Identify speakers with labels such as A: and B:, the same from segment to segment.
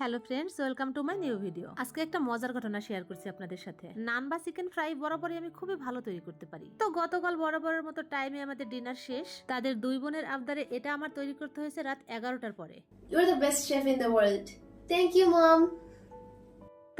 A: Hello friends, welcome to my new video. আজকে একটা মজার ঘটনা শেয়ার করছি আপনাদের সাথে। নান বা চিকেন ফ্রাই বরাবরই আমি খুবই ভালো তৈরি করতে পারি। তো গতকাল বরাবরের মতো টাইমে আমাদের ডিনার শেষ। তাদের দুই বোনের আবদারে এটা আমার তৈরি করতে হয়েছে রাত এগারোটার পরে।
B: Your the best chef in the world thank you Mom.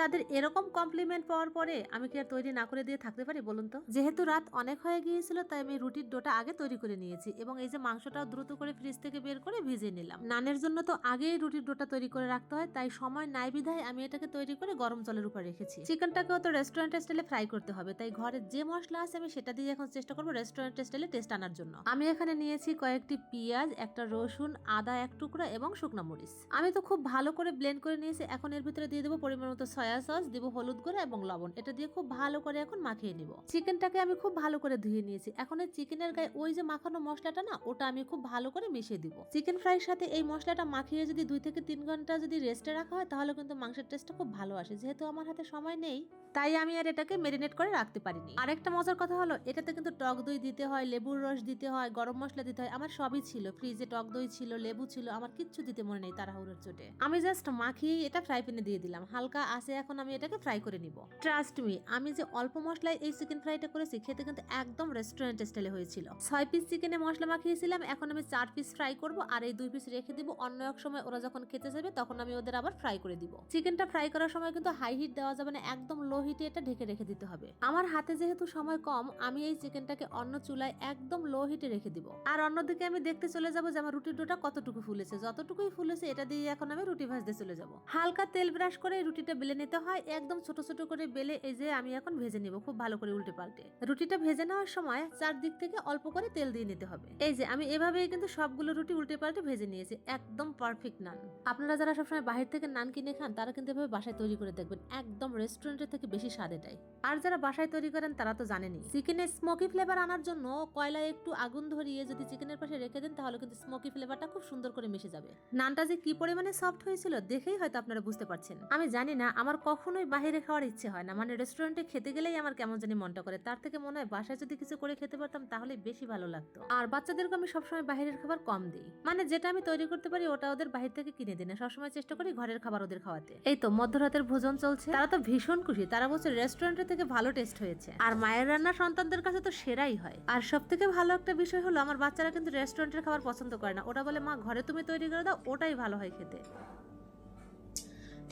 A: তাদের এরকম কমপ্লিমেন্ট পাওয়ার পরে আমি কি আর তৈরি না করে দিয়ে থাকতে পারি বলুন তো? যেহেতু রাত অনেক হয়ে গিয়েছিল, তাই আমি রুটির ডোটা আগে তৈরি করে নিয়েছি এবং এই যে মাংসটাও দ্রুত করে ফ্রিজ থেকে বের করে ভিজিয়ে নিলাম। নানের জন্য তো আগেই রুটির ডোটা তৈরি করে রাখতে হয়, তাই সময় নাই বিধায় আমি এটাকে তৈরি করে গরম জলের উপর রেখেছি। চিকেনটাকেও তো রেস্টুরেন্ট স্টাইলে ফ্রাই করতে হবে, তাই ঘরে যে মশলা আছে আমি সেটা দিয়ে এখন চেষ্টা করব রেস্টুরেন্ট স্টাইলে টেস্ট আনার জন্য। আমি এখানে নিয়েছি কয়েকটি পেঁয়াজ, একটা রসুন, আদা এক টুকরা এবং শুকনো মরিচ। আমি তো খুব ভালো করে ব্লেন্ড করে নিয়েছি, এখন এর ভিতরে দিয়ে দেবো পরিমাণ মতো সয়া সস দিব হলুদ গুঁড়া এবং লবণ। এটা দিয়ে খুব ভালো করে এখন মাখিয়ে নিব। চিকেনটাকে আমি খুব ভালো করে ধুয়ে নিয়েছি। এখন এই চিকেনের গায়ে ওই যে মাখানো মশলাটা না, ওটা আমি খুব ভালো করে মিশিয়ে দিব। চিকেন ফ্রাইয়ের সাথে এই মশলাটা মাখিয়ে যদি দুই থেকে তিন ঘণ্টা যদি রেস্টে রাখা হয়, তাহলে কিন্তু মাংসের টেস্টটা খুব ভালো আসে। যেহেতু আমার হাতে সময় নেই। তাই আমি আর এটাকে মেরিনেট করে রাখতে পারিনি। আরেকটা মজার কথা হলো এটাতে কিন্তু টক দই দিতে হয় লেবুর রস দিতে হয় গরম মশলা দিতে হয় আমার সবই ছিল। ফ্রিজে টক দই ছিল লেবু ছিল আমার কিচ্ছু দিতে মনে নেই তাড়াহুড়োর চোটে। আমি জাস্ট মাখিয়ে এটা ফ্রাই প্যানে দিয়ে দিলাম। হালকা আছে এখন আমি এটাকে ফ্রাই করে নিব। ট্রাস্ট মি আমি যে অল্প মশলায় এই চিকেন ফ্রাইটা করেছি খেতে কিন্তু একদম রেস্টুরেন্ট স্টাইলে হয়েছিল। ছয় পিস চিকেনে মশলা মাখিয়েছিলাম এখন আমি চার পিস ফ্রাই করব আর এই দুই পিস রেখে দিব। অন্য এক সময় ওরা যখন খেতে যাবে তখন আমি ওদের আবার ফ্রাই করে দিব। চিকেনটা ফ্রাই করার সময় কিন্তু হাই হিট দেওয়া যাবে না একদম লো হিটে এটা ঢেকে রেখে দিতে হবে। আমার হাতে যেহেতু সময় কম, আমি এই চিকেনটাকে অন্য চুলায় একদম লো হিটে রেখে দিব। আর অন্যদিকে আমি দেখতে চলে যাব যে আমার রুটির ডোটা কতটুকু ফুলেছে। যতটুকুই ফুলেছে, এটা দিয়ে এখন আমি রুটি ভাজতে চলে যাব। হালকা তেল ব্রাশ করে রুটিটা বেলে নিতে হয়। একদম ছোট ছোট করে বেলে এই যে আমি এখন ভেজে নিব, খুব ভালো করে উল্টে পাল্টে। রুটিটা ভেজে নেওয়ার সময় চারদিক থেকে অল্প করে তেল দিয়ে নিতে হবে। এই যে আমি এভাবেই কিন্তু সবগুলো রুটি উল্টে পাল্টে ভেজে নিয়েছি, একদম পারফেক্ট নান। আপনারা যারা সবসময় বাহির থেকে নান কিনে খান, তারা কিন্তু এভাবে বাসায় তৈরি করে দেখবেন। একদম রেস্টুরেন্টের থেকে বেশি স্বাদ এটাই আর যারা বাসায় তৈরি করেন, তারা তো জানেনি চিকেনের স্মোকি ফ্লেভার আনার জন্য কয়লায় একটু আগুন ধরিয়ে যদি চিকেনের পাশে রেখে দেন, তাহলে কিন্তু স্মোকি ফ্লেভারটা খুব সুন্দর করে মিশে যাবে। নানটা যে কি পরিমাণে সফট হয়েছিল, দেখেই হয়তো আপনারা বুঝতে পারছেন। আমি জানি না, আমার কখনোই বাইরে খাওয়ার ইচ্ছে হয় না। মানে রেস্টুরেন্টে খেতে গেলেই আমার কেমন জানি মনটা করে। তার থেকে মনে হয় বাসায় যদি কিছু করে খেতে পারতাম, তাহলে বেশি ভালো লাগতো। আর বাচ্চাদেরকে আমি সবসময় বাইরের খাবার কম দিই। মানে যেটা আমি তৈরি করতে পারি, ওটা ওদের বাহির থেকে কিনে দিই না। সবসময় চেষ্টা করি ঘরের খাবার ওদের খাওয়াতে। এই তো মধ্যরাতের ভোজন চলছে। তারা তো ভীষণ খুশি তারা বলছে রেস্টুরেন্টের থেকে ভালো টেস্ট হয়েছে আর মায়ের রান্না সন্তানদের কাছে তো সেরাই হয় আর সব থেকে ভালো একটা বিষয় হলো আমার বাচ্চারা কিন্তু রেস্টুরেন্টের খাবার পছন্দ করে না ওটা বলে মা ঘরে তুমি তৈরি করে দাও ওটাই ভালো হয় খেতে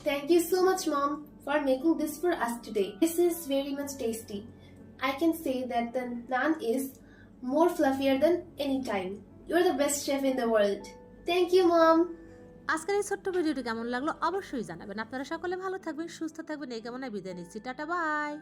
B: Thank you so much, Mom, for making this for us today. This is very much tasty. I can say that the naan is more fluffier than any time. You're the best chef in the world. Thank you, Mom.
A: আজকের এই ছোট্ট ভিডিওটি কেমন লাগল অবশ্যই জানাবেন। আপনারা সকলে ভালো থাকবেন, সুস্থ থাকবেন। এই কেমন বিদায় নিচ্ছি। Tata, bye.